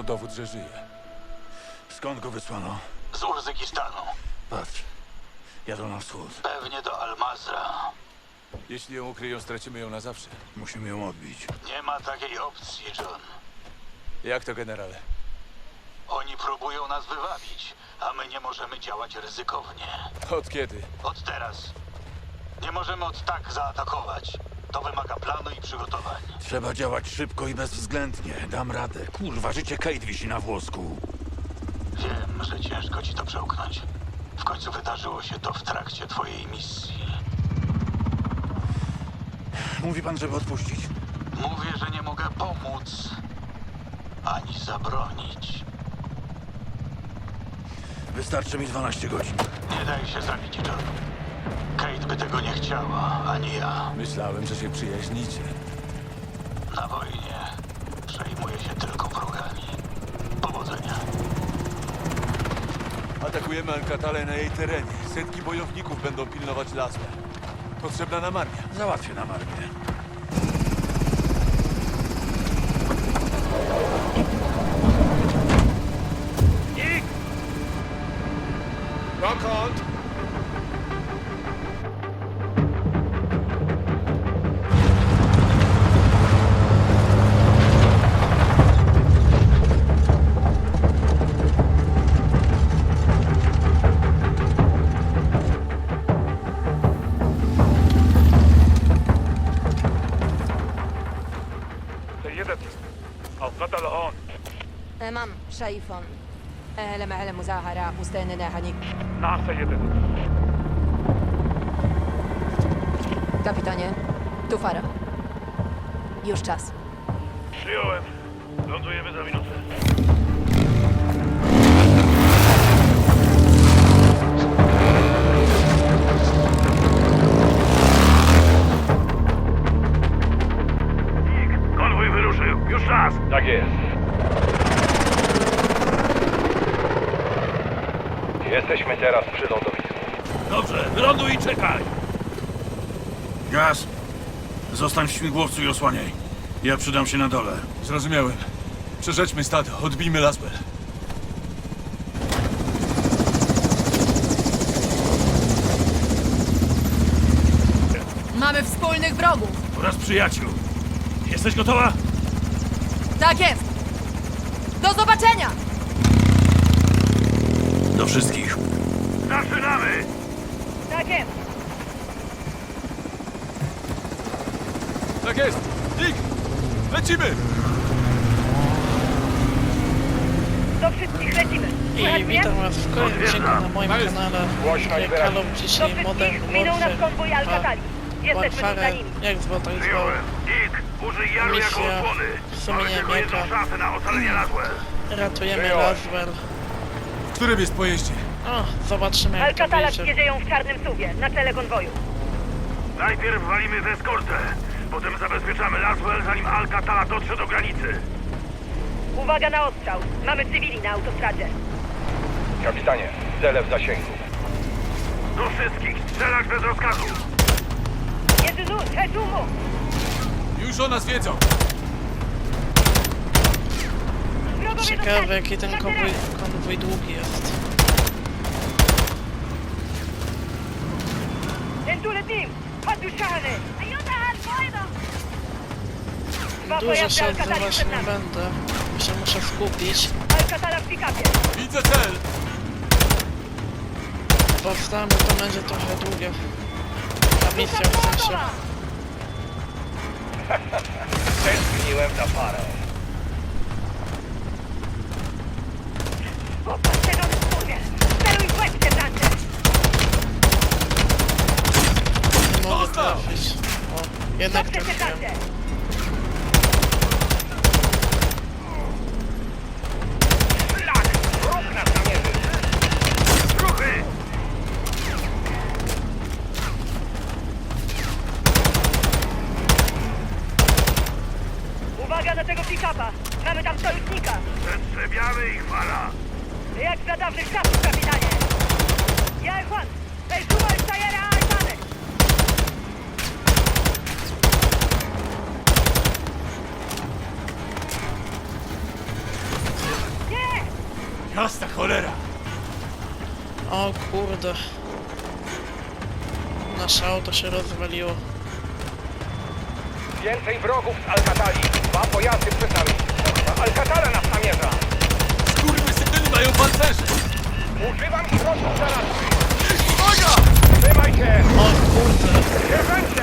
to dowód, że żyje. Skąd go wysłano? Z Urzykistanu. Patrz. Jadą na wschód. Pewnie do Almazra. Jeśli ją ukryją, stracimy ją na zawsze. Musimy ją odbić. Nie ma takiej opcji, John. Jak to, generale? Oni próbują nas wywabić, a my nie możemy działać ryzykownie. Od kiedy? Od teraz. Nie możemy od tak zaatakować. To wymaga planu i przygotowań. Trzeba działać szybko i bezwzględnie. Dam radę. Kurwa, życie Kate wisi na włosku. Wiem, że ciężko ci to przełknąć. W końcu wydarzyło się to w trakcie twojej misji. Mówi pan, żeby odpuścić? Mówię, że nie mogę pomóc ani zabronić. Wystarczy mi 12 godzin. Nie daj się zabić, John. Kate by tego nie chciała, ani ja. Myślałem, że się przyjaźnicie. Na wojnie przejmuję się tylko wrogami. Powodzenia. Atakujemy Alcatale na jej terenie. Setki bojowników będą pilnować lasę. Potrzebna nam armia. Załatwię na marnie. تمام شايفهم أهلا على مظاهرة مستننا هنيك نعم سيدتي Kapitanie, tu Fara. Już czas. Przyjąłem. Lądujemy za minutę. Nick, konwój wyruszył. Już czas. Tak jest. Jesteśmy teraz przy lądowisku. Dobrze, wyląduj i czekaj. Gaz! Zostań w śmigłowcu i osłaniaj. Ja przydam się na dole. Zrozumiałem. Przerzeczmy stado, odbijmy Laswell. Mamy wspólnych wrogów. Oraz przyjaciół. Jesteś gotowa? Tak jest. Do zobaczenia! Do wszystkich. Zaczynamy! Tak jest. Tak jest! Dick! Lecimy! Do wszystkich lecimy. I Słychać mnie? witam was w kolejnym odcinku na moim Jest. kanale Głośno i gdzie wyraźnie. Call of Do dzisiaj Modern wszystkich minął nas Warfare konwój Alcatali. Jesteśmy tu za Warfare, nimi. jak zwał tak zwał Przyjąłem. Dick, użyj jaru jako Misja osłony. w sumie Mamy nie tylko wiem jedną jaka. szansę na ocalenie Laswell. Ratujemy Przyjąłem. Laswell W którym jest pojeździe? O, zobaczymy jak to Alcatala wyjdzie jeżdżą w czarnym suwie, na czele konwoju. Najpierw walimy ze eskortę. Potem zabezpieczamy Laswell, zanim Alcatala dotrze do granicy. Uwaga na ostrzał. Mamy cywili na autostradzie. Kapitanie, cele w zasięgu. Do wszystkich, strzelać bez rozkazu. Jezu, Czesumu! Już o nas wiedzą! Ciekawe jaki ten konwój, konwój długi jest. Dużo siedzę właśnie będę. Się muszę skupić. Widzę cel! Powstamy, to będzie trochę długie. Ta misja w sensie. Tęskniłem na parę. Jednak Dobrze, trafiłem nas namierzy. Ruchy! Uwaga na tego pick-upa! Mamy tam sojusznika! Przetrzebiamy ich fala. Jak za dawnych czasów, kapitanie! Ja, Juan! Jasna cholera! O kurde. Nasze auto się rozwaliło. Więcej wrogów z Alcatali. Dwa pojazdy przed nami. Kurwa, Alcatala nas namierza. Skurwysyny mają pancerze! Używam środków zaradczych. Uwaga! Trzymaj się! O kurde. Sierżancie!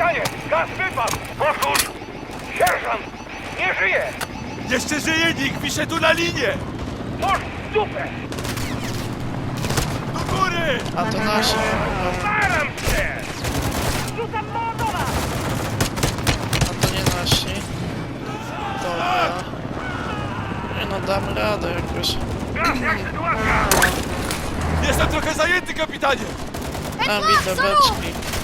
Kapitanie, gaz wypadł! Powtórz! Sierżant! Nie żyje! Jeszcze żyje nikt! Pisze tu na linię! Noż w dupę! Do góry! A to nasze. Staram się! Rzucam Mołotowa! A to nie nasi. Dobra. Nie no, dam radę jakoś. Gaz, jak sytuacja? Jestem trochę zajęty, kapitanie! Tam widzę beczki.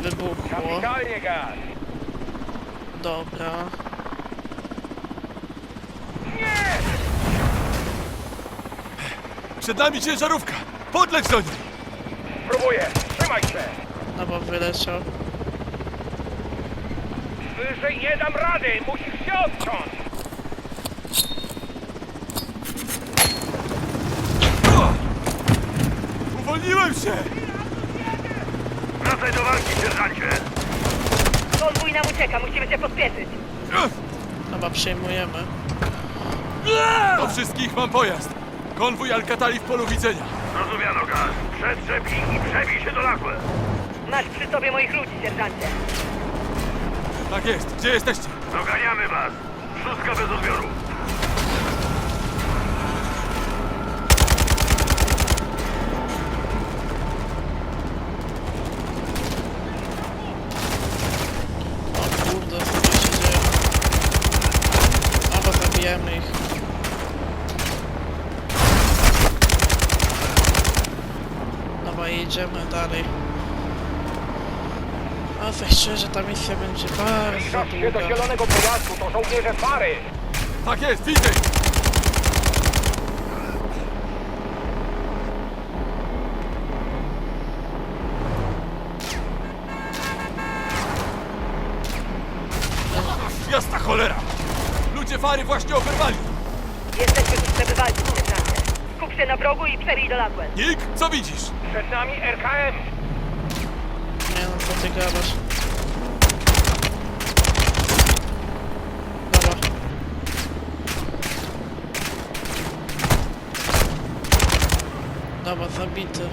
Wybuchło. Kapitalnie gaz! Dobra. Przed nami ciężarówka! Podleć do niej! Próbuję! Trzymaj się! Dobra, wyleciał. Wyżej nie dam rady! Musisz się odciąć! Uwolniłem się! Wracaj do walki, sierżancie! Konwój nam ucieka, musimy się pospieszyć. Dobra, przejmujemy. Do wszystkich mam pojazd! Konwój Alcatali w polu widzenia. Rozumiano, gaz. Przetrzep ich i przebij się do Laswell. Masz przy sobie moich ludzi, sierżancie. Tak jest. Gdzie jesteście? Doganiamy was. Szóstka bez odbioru. O kurde, co tu się dzieje? Dobra, zabijemy ich. Dobra, jedziemy dalej. A tak szczerze, ta misja będzie bardzo Zbliżasz się do długa. zielonego pojazdu, to żołnierze Fary! Tak jest, widzę! ich. Jasna cholera! Ludzie Fary właśnie oberwali! Jesteśmy żeby walczyć, sierżancie. Skup się na wrogu i przebij do Laswell. Nick, co widzisz? Przed nami RKM! Nie no, co ty gadasz? Dobra. Dobra, zabity.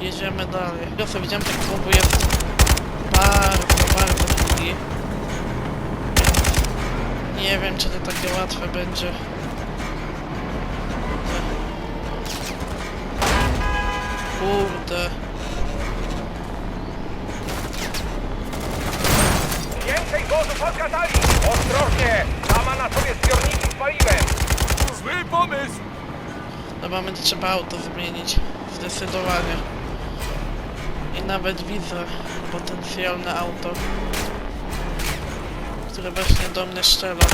Jedziemy dalej. Ja sobie widziałem, ten konwój jest bardzo, bardzo długi. Nie wiem, czy to takie łatwe będzie. Kurde. Więcej wozów Alcatali! Ostrożnie! Ta ma na sobie zbiorniki z paliwem! Zły pomysł! Dobra, będzie trzeba auto zmienić. Zdecydowanie. I nawet widzę potencjalne auto, które właśnie do mnie strzela.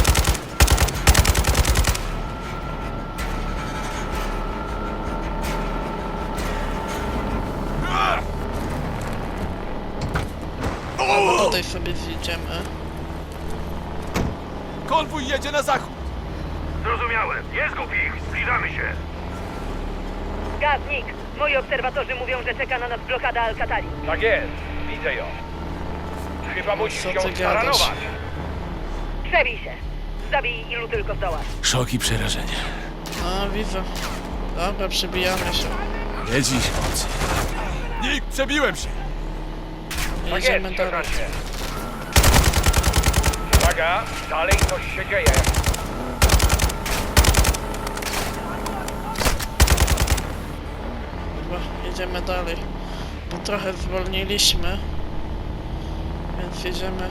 Tutaj sobie zjedziemy. Konwój jedzie na zachód! Zrozumiałem. Nie zgub ich. Zbliżamy się. Gaznik, moi obserwatorzy mówią, że czeka na nas blokada Alcatali. Tak jest, widzę ją. Chyba musisz Co ją gadasz? staranować. Przebij się. Zabij ilu tylko zdołasz. Szok i przerażenie. No, widzę. Dobra, przebijamy się. Nie dziś. Nick, przebiłem się! Tak jest, Jedziemy dalej. sierżancie. Uwaga, dalej coś się dzieje. Dobra, jedziemy dalej. Bo trochę zwolniliśmy. Więc jedziemy.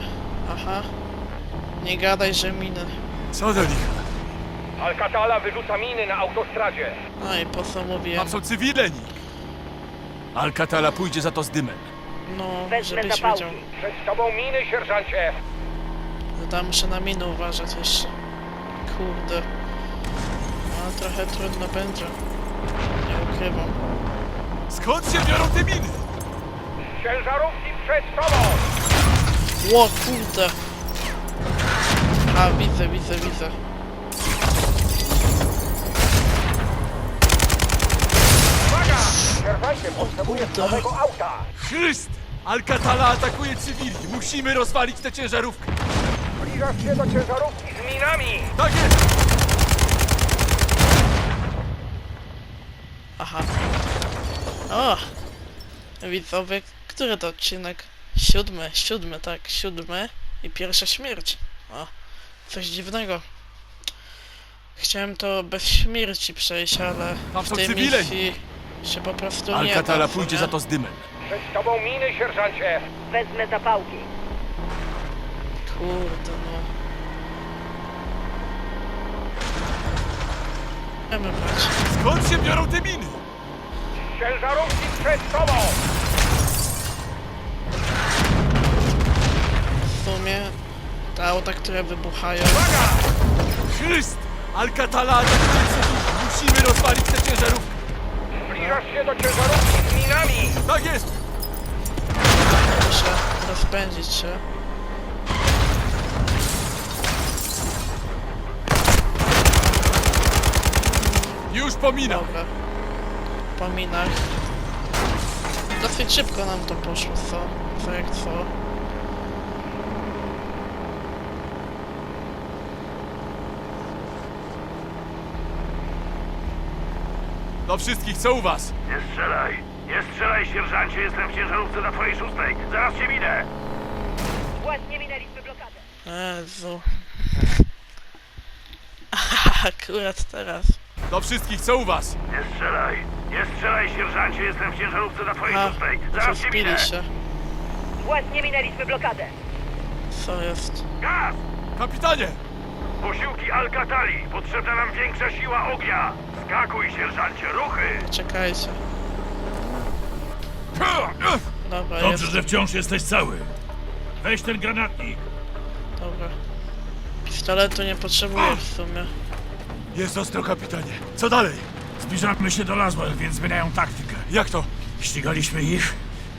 Aha. Nie gadaj, że miny. Co do nich? Alcatala wyrzuca miny na autostradzie. No i po co mówiłem? Tam są cywile. Alcatala pójdzie za to z dymem. No, Wezmę żebyś zapałki. wiedział. Przed tobą miny, sierżancie. Tam muszę na miny uważać jeszcze. Kurde. No trochę trudno będzie. Nie ukrywam. Skąd się biorą te miny? Ciężarówki przed tobą! Ło kurde! A widzę, widzę, widzę. Uwaga! Sierżancie, potrzebuję kurde. nowego auta! Chryst! Alcatala atakuje cywili. Musimy rozwalić tę ciężarówkę. Zbliżasz się do ciężarówki z minami! Tak jest! Aha. O! Widzowie, który to odcinek? Siódmy, siódmy, tak, siódmy. I pierwsza śmierć. O, coś dziwnego. Chciałem to bez śmierci przejść, ale Tam w są tej cywile. misji się po prostu nie Alcatala da, pójdzie nie? za to z dymem. Przed tobą miny, sierżancie! Wezmę zapałki. Kurde Chcemy brać. Skąd się biorą te miny? Ciężarówki przed tobą! W sumie te auta, które wybuchają. Uwaga! Chryst! Alcatala. Musimy rozwalić tę ciężarówkę. Zbliżasz się do ciężarówki z minami! Tak jest! Muszę rozpędzić się. Już pominam. Dobra. Po minach. Dosyć szybko nam to poszło, co? Co jak co? Do wszystkich, co u was? Nie strzelaj! Nie strzelaj, sierżancie! Jestem w ciężarówce na twojej szóstej! Zaraz cię minę! Właśnie minęliśmy blokadę. Jezu. Akurat teraz. Do wszystkich, co u was? Nie strzelaj! Nie strzelaj, sierżancie! Jestem w ciężarówce na twojej A, szóstej! Zaraz cię minę! się. Właśnie minęliśmy blokadę. Co jest? Gaz! Kapitanie! Posiłki Alcatali! Potrzebna nam większa siła ognia! Skakuj, sierżancie! Ruchy! Czekajcie. Dobra, Dobrze, jest. że wciąż jesteś cały. Weź ten granatnik. Dobra. Pistoletu nie potrzebuję w sumie. Jest ostro, kapitanie. Co dalej? Zbliżamy się do Laswell, więc zmieniają taktykę. Jak to? Ścigaliśmy ich,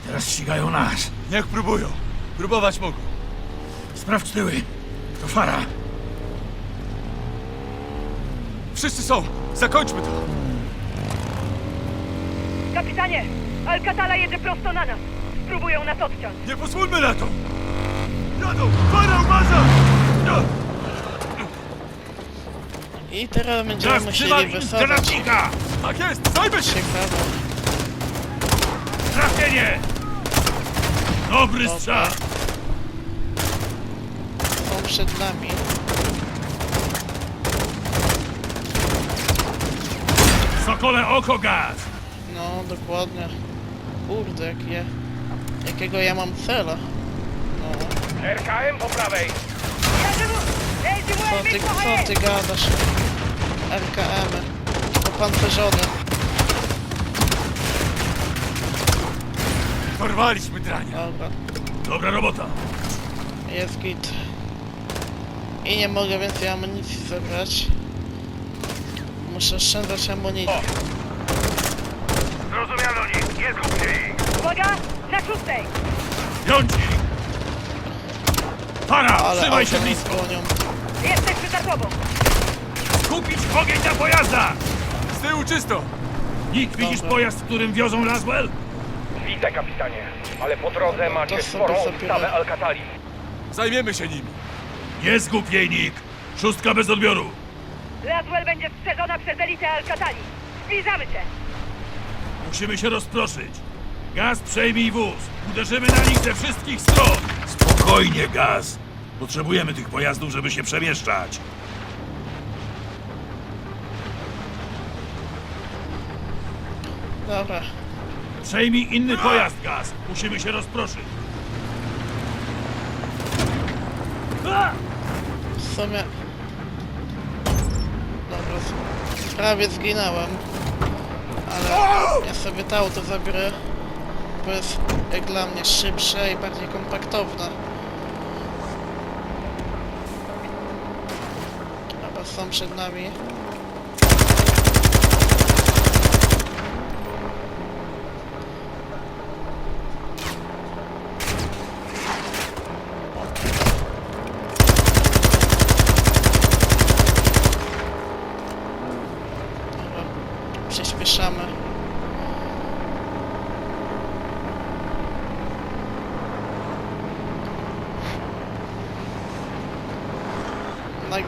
teraz ścigają nas. Niech próbują. Próbować mogą. Sprawdź tyły. To Fara. Wszyscy są. Zakończmy to. Kapitanie! Alcatala jedzie prosto na nas. Spróbują nas odciąć. Nie pozwólmy na to! Jadą! Para, uważa! No! I teraz będziemy musieli wysadzać. Tak jest! Zajmę się! Ciekawe. Trafienie! Dobry Dobra. strzał! Są przed nami. Sokole oko gaz! No, dokładnie. Kurde, jak je... Jakiego ja mam cela? No. RKM po prawej! Co ty, co ty gadasz? RKM. Opancerzony. Porwaliśmy drania. Dobra. Dobra robota. Jest git. I nie mogę więcej amunicji zebrać. Muszę oszczędzać amunicję. Zrozumiano nic! Nie zgubcie ich! Uwaga! Na szóstej! Jądzi! Para, Ale trzymaj się blisko! skłonią. Jesteśmy za tobą! Kupić ogień na pojazdach! Z tyłu czysto! Nick, widzisz pojazd, którym wiozą Laswell? Widzę, kapitanie. Ale po drodze macie To sobie sporą obstawę Alcatali. Zajmiemy się nimi. Nie zgub jej, Nick! Szóstka bez odbioru! Laswell będzie strzeżona przez elitę Alcatali. Zbliżamy się! Musimy się rozproszyć. Gaz, przejmij wóz. Uderzymy na nich ze wszystkich stron. Spokojnie, Gaz. Potrzebujemy tych pojazdów, żeby się przemieszczać. Dobra. Przejmij inny pojazd, Gaz. Musimy się rozproszyć. A! W sumie... Dobra, z- prawie zginąłem. Ale ja sobie to auto zabiorę, bo jest jak dla mnie szybsze i bardziej kompaktowne. są przed nami. Przyspieszamy.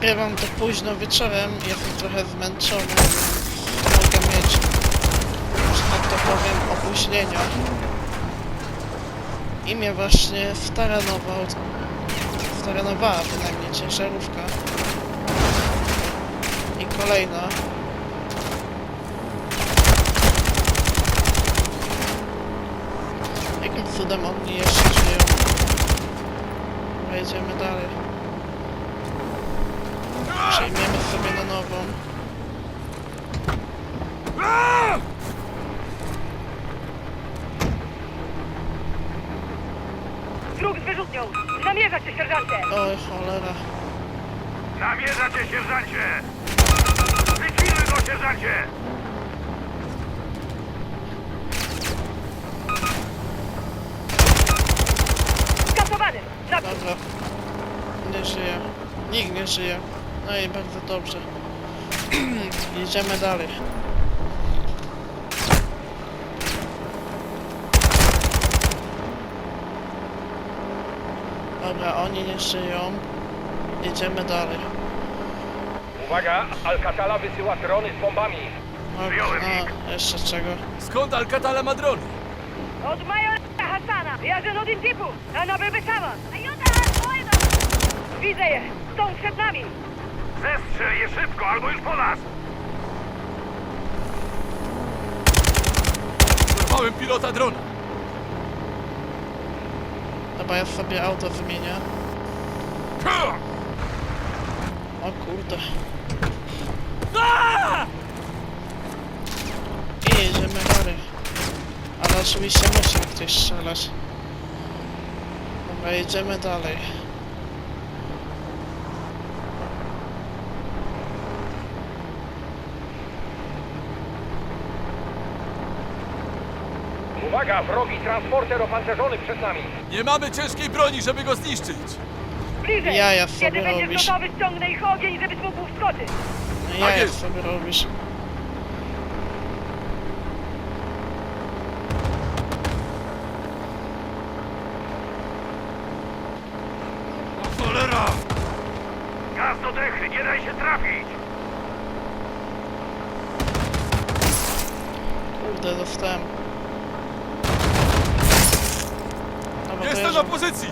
Nagrywam to późno wieczorem, jestem trochę zmęczony, więc mogę mieć, że tak to powiem, opóźnienia. Imię właśnie staranował, staranowała bynajmniej ciężarówka. I kolejna. Jakim cudem oni jeszcze żyją? Wejdziemy dalej. Przejmiemy sobie na nową. Wróg z wyrzutnią! Namierza cię, sierżancie! Oj, cholera. Namierza cię, sierżancie! Wykilmy go, sierżancie! Skasowany! Dobra. Nie żyje. Nikt nie żyje. No i bardzo dobrze. Jedziemy dalej. Dobra, oni nie żyją. Jedziemy dalej. Uwaga, Alcatala wysyła drony z bombami. No, jeszcze czego? Skąd Alcatala ma drony? Od majora Hassana! Jadę od Intipu! A na Bebesama! Widzę je! Są przed nami! Zestrzel je szybko, albo już po nas! Dorwałem pilota drona. Dobra, ja sobie auto wymienię. O kurde. I jedziemy dalej. Ale oczywiście musi ktoś strzelać. Dobra, jedziemy dalej. Uwaga, wrogi transporter opancerzony przed nami. Nie mamy ciężkiej broni, żeby go zniszczyć. Bliżej! Jaja sobie Kiedy będziesz robisz. gotowy, ściągnę ich ogień, żebyś mógł wskoczyć! No Tak ja jest. sobie robisz? O cholera! Gaz do dechy, nie daj się trafić! Kurde, dostałem. Dobra, to Jestem na pozycji.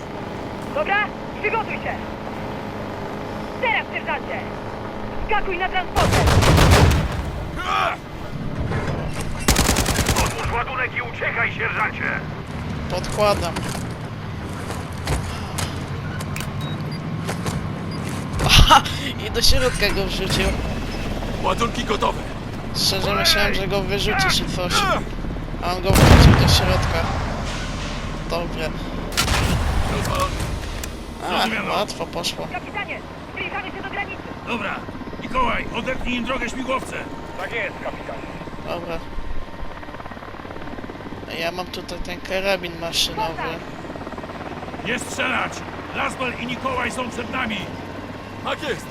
Dobra? Przygotuj się! Teraz, sierżancie! Skakuj na transporter! Odłóż ładunek i uciekaj, sierżancie! Podkładam. Aha! I do środka go wrzucił. Ładunki gotowe. Szczerze myślałem, że go wyrzuci czy coś. A on go wrzucił do środka. Dobrze. Zrozumiano. łatwo poszło. Kapitanie, zbliżamy się do granicy! Dobra. Mikołaj, odepnij im drogę śmigłowce. Tak jest, kapitan. Dobra. A Ja mam tutaj ten karabin maszynowy. Nie strzelać! Lasbel i Mikołaj są przed nami. Tak jest.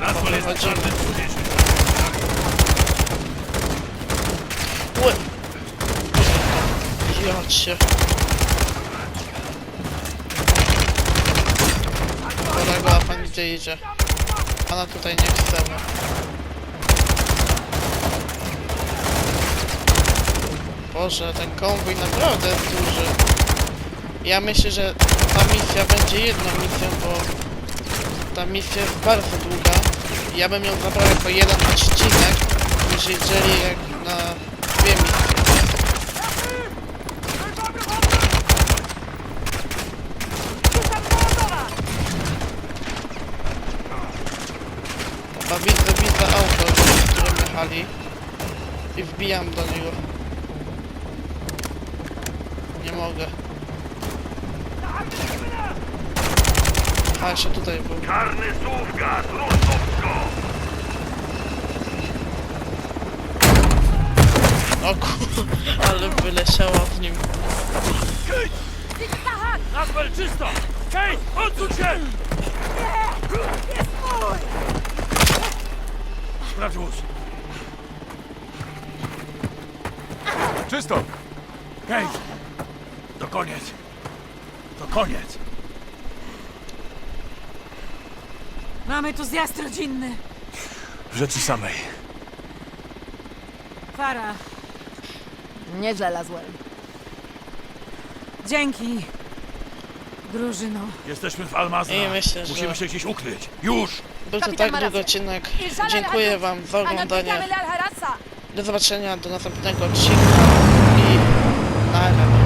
Lasbel jest na Wychodzimy. czarnym człowieku. Ły! Jadź się. Kolego, a pan gdzie idzie? Pana tutaj nie chcemy. Boże, ten konwój naprawdę jest duży. Ja myślę, że ta misja będzie jedną misją, bo ta misja jest bardzo długa. Ja bym ją zabrał jako jeden odcinek, niż jeżeli jak na dwie misje. Rzucam Mołotowa! Chyba widzę, widzę auto, w jechali. I wbijam do niego. Nie mogę. A, jeszcze tutaj był. Czarny gaz, rusz go! O kur... ale wyleciała w nim. Lasbel, czysto! Kate, odsuń się! Sprawdź wóz. Czysto. Kate, to koniec. To koniec. Mamy tu zjazd rodzinny. W rzeczy samej. Fara. Nieźle, Laswell. Dzięki, drużyno. Jesteśmy w Almazra. I myślę, że- Musimy się gdzieś ukryć. Już! Był to Kapitan tak ma długi rację. odcinek. Dziękuję wam za oglądanie. Do zobaczenia do następnego odcinka. Ayan.